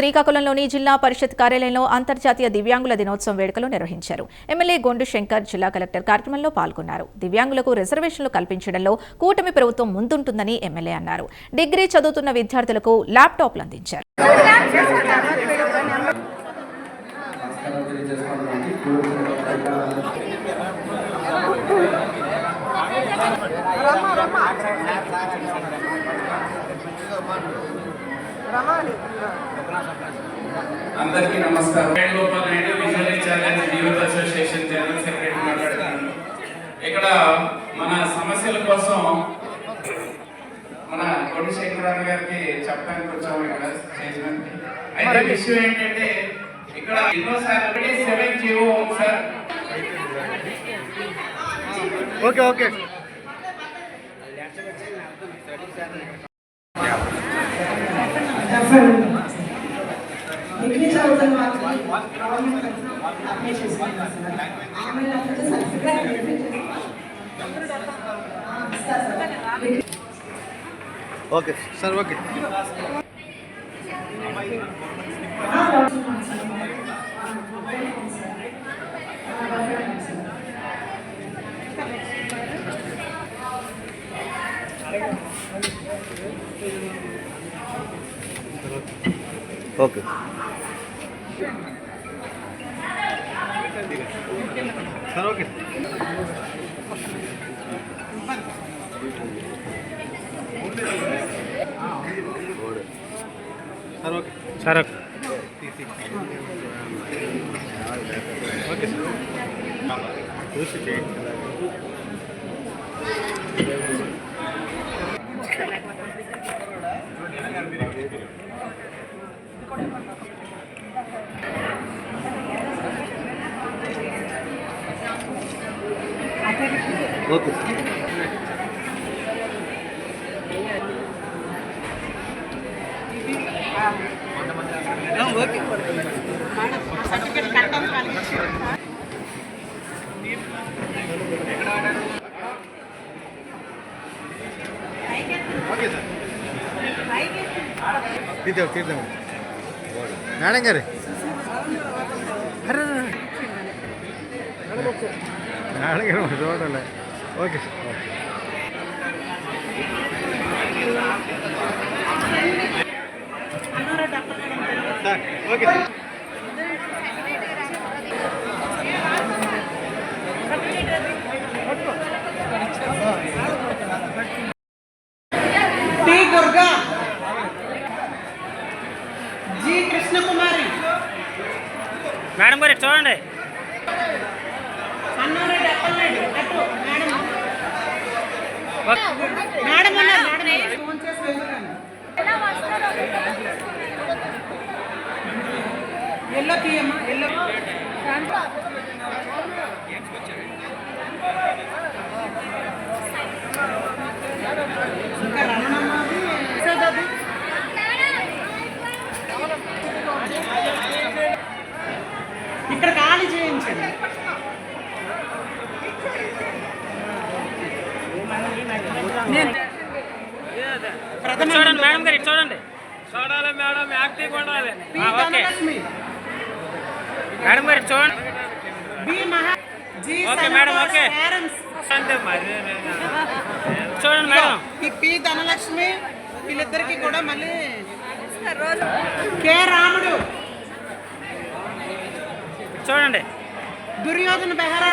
శ్రీకాకుళంలోని జిల్లా పరిషత్ కార్యాలయంలో అంతర్జాతీయ దివ్యాంగుల దినోత్సవం వేడుకలు నిర్వహించారు. ఎమ్మెల్యే గొండు శంకర్ జిల్లా కలెక్టర్ కార్యక్రమంలో పాల్గొన్నారు. దివ్యాంగులకు రిజర్వేషన్లు కల్పించడంలో కూటమి ప్రభుత్వం ముందుంటుందని ఎమ్మెల్యే అన్నారు. డిగ్రీ చదువుతున్న విద్యార్థులకు ల్యాప్టాప్లు అందించారు. అందరికీ నమస్కారం. Venugopal Naidu visual challenge youth association general secretary మాట్లాడుతున్నాను. ఇక్కడ మన సమస్యల కోసం మన కొండ శంకరారావు గారికి చెప్పడానికి వచ్చాము ఇక్కడ స్టేజ్. అయితే విషయం ఏంటంటే ఇక్కడ ఎన్నోసార్లు seven GO sir. Okay okay. Sir thousand లేకపోతే okay sir okay. Okay. Sir okay. Sir okay. Sir. Okay okay sir. చూసి చేయండి ఓకే సార్ ఓకే సార్ తీద్దాం తీద్దాం మేడం గారు మరి చూడాలి. Okay sir. Okay sir okay sir. T Durga. G Krishnakumari. Madam గారు చూడండి అన్నారెడ్డి అప్పలరెడ్డి అటు మేడం మేడం ఫోన్ చేసి ఎల్లో తీయమ్మా ఎల్లో. ప్రథమ చూడండి మేడం గారు చూడండి. చూడాలి మేడం యాక్టివ్ ఉండాలి. ఓకే. మేడం గారు చూడండి. B Maha G okay madam, okay. Parents. అంటే మరి చూడండి మేడం. ఈ పి ధనలక్ష్మి వీళ్ళిద్దరికి కూడా మళ్ళీ కె రాముడు. చూడండి. దుర్యోధన బెహరా.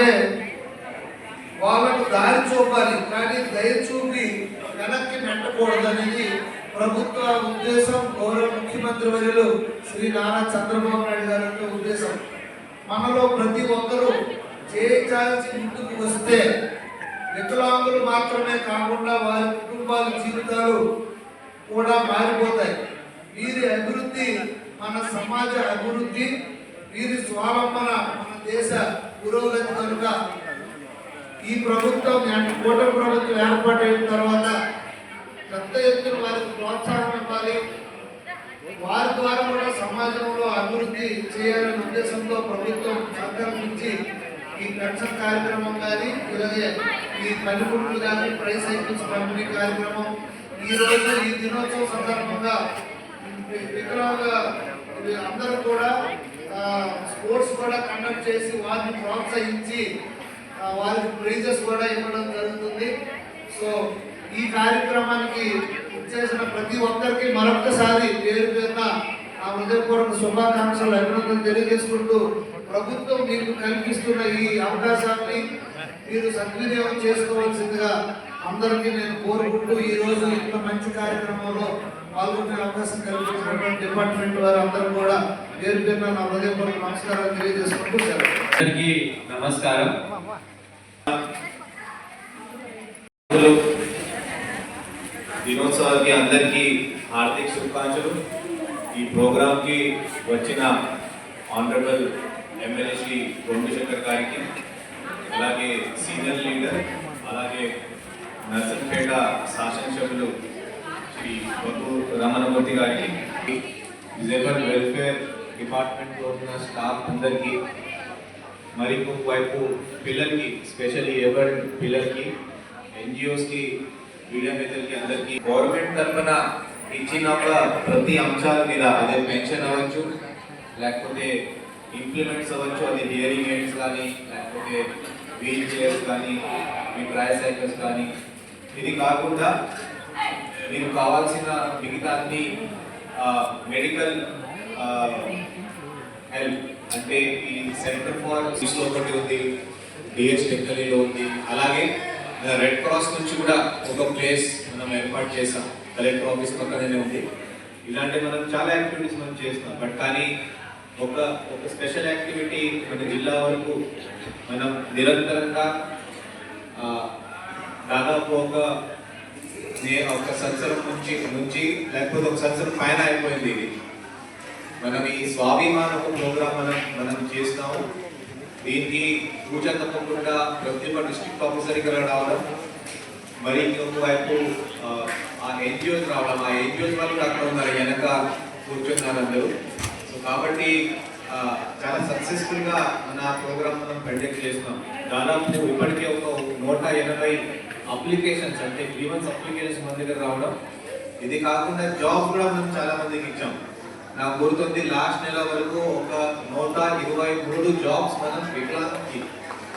గుర్తించాలి వాళ్ళకు దారి చూపాలి కానీ దయ చూపి వెనక్కి నెట్టకూడదనేది ప్రభుత్వ ఉద్దేశం గౌరవ ముఖ్యమంత్రి ముఖ్యమంత్రి వర్యులు శ్రీ నారా చంద్రబాబు నాయుడు గారి యొక్క ఉద్దేశం. మనలో ప్రతి ఒక్కరూ చేయించాల్సి ముందుకు వస్తే వికలాంగులు మాత్రమే కాకుండా వారి కుటుంబాల జీవితాలు కూడా మారిపోతాయి. వీరి అభివృద్ధి మన సమాజ అభివృద్ధి వీరి స్వావలంబన మన దేశ గురువులకు కనుక ఈ ప్రభుత్వం అంటే కూటమి ప్రభుత్వం ఏర్పాటైన తర్వాత పెద్ద ఎత్తున వారికి ప్రోత్సాహం ఇవ్వాలి. వారి ద్వారా కూడా సమాజంలో అభివృద్ధి చేయాలనే ఉద్దేశంతో ప్రభుత్వం సంకల్పించి ఈ పెన్షన్ కార్యక్రమం కానీ ఇలాగే ఈ పనిముట్లు కానీ ప్రైస్ సైకిల్స్ పంపిణీ కార్యక్రమం ఈ రోజు ఈ దినోత్సవం సందర్భంగా వి- వికలాంగ అందరూ కూడా స్పోర్ట్స్ కూడా కండక్ట్ చేసి వారిని ప్రోత్సహించి వారికి ప్రైజెస్ కూడా ఇవ్వడం జరుగుతుంది. సో ఈ కార్యక్రమానికి చేసిన ప్రతి ఒక్కరికి మరొక్కసారి పేరు పేరున ఆ హృదయపూర్వక శుభాకాంక్షలు అభినందనలు తెలియజేసుకుంటూ ప్రభుత్వం మీకు కల్పిస్తున్న ఈ అవకాశాన్ని మీరు సద్వినియోగం చేసుకోవాల్సిందిగా అందరికీ నేను కోరుకుంటూ ఈ రోజు ఇంత మంచి కార్యక్రమంలో పాల్గొనే అవకాశం కల్పించినటువంటి డిపార్ట్మెంట్ వారు అందరూ కూడా పేరు పేరున నా హృదయపూర్వక నమస్కారాలు తెలియజేసుకుంటూ అందరికీ నమస్కారం. దినోత్సవానికి అందరికీ హార్దిక శుభాకాంక్షలు. ఈ ప్రోగ్రాంకి వచ్చిన ఆనరబుల్ ఎమ్మెల్యే శ్రీ సోమశేఖర్ గారికి అలాగే సీనియర్ లీడర్ అలాగే నర్సంపేట శాసనసభ్యులు శ్రీ బొగ్గు రమణమూర్తి గారికి. డిజేబుల్ వెల్ఫేర్ డిపార్ట్మెంట్లో ఉన్న స్టాఫ్ అందరికీ మరి వైపు పిల్లలకి స్పెషల్లీ ఎవరి పిల్లలకి ఎన్జిఓస్కి మీడియా మిత్రులకి అందరికీ గవర్నమెంట్ తరఫున ఇచ్చిన ఒక ప్రతి అంశాల మీద అదే పెన్షన్ అవ్వచ్చు లేకపోతే ఇంప్లిమెంట్స్ అవ్వచ్చు అది హియరింగ్ ఎయిడ్స్ కానీ లేకపోతే వీల్ చైర్స్ కానీ మీ ట్రై సైకిల్స్ కానీ. ఇది కాకుండా మీకు కావాల్సిన మిగతా అన్ని మెడికల్ హెల్ప్ అంటే ఈ సెంటర్ ఫర్లో ఒకటి ఉంది డిఎస్ టెక్నాలజీలో ఉంది. అలాగే రెడ్ క్రాస్ నుంచి కూడా ఒక ప్లేస్ మనం ఏర్పాటు చేసాం కలెక్టర్ ఆఫీస్ పక్కనే ఉంది. ఇలాంటి మనం చాలా యాక్టివిటీస్ మనం చేస్తాం బట్ కానీ ఒక ఒక స్పెషల్ యాక్టివిటీ మన జిల్లా వరకు మనం నిరంతరంగా దాదాపు ఒక ఒక సంవత్సరం నుంచి నుంచి లేకపోతే ఒక సంవత్సరం పైన అయిపోయింది ఇది. మనం ఈ స్వాభిమానపు ప్రోగ్రాం ప్రోగ్రామ్ మనం మనం చేస్తాము. దీనికి పూజ తప్పకుండా ప్రతి ఒక్క డిస్ట్రిక్ట్ ఆఫీసర్ ఇక్కడ రావడం మరి ఇంకొక వైపు ఆ, ఎన్జిఓస్ రావడం ఆ ఎన్జిఓస్ వాళ్ళు అక్కడ ఉన్నారు వెనక కూర్చున్నారు అందరూ సో కాబట్టి చాలా సక్సెస్ఫుల్గా మన ప్రోగ్రామ్ మనం కండక్ట్ చేస్తున్నాం. దాదాపు ఇప్పటికే ఒక నూట ఎనభై అప్లికేషన్స్ అంటే గ్రీవెన్స్ అప్లికేషన్స్ మన దగ్గర రావడం. ఇది కాకుండా జాబ్ కూడా మనం చాలా మందికి ఇచ్చాం. నాకు గుర్తుంది లాస్ట్ నెల వరకు ఒక నూట ఇరవై మూడు జాబ్స్ మనం వికలాంగులకి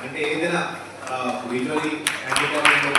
అంటే ఏదైనా విజువలీ హ్యాండిక్యాప్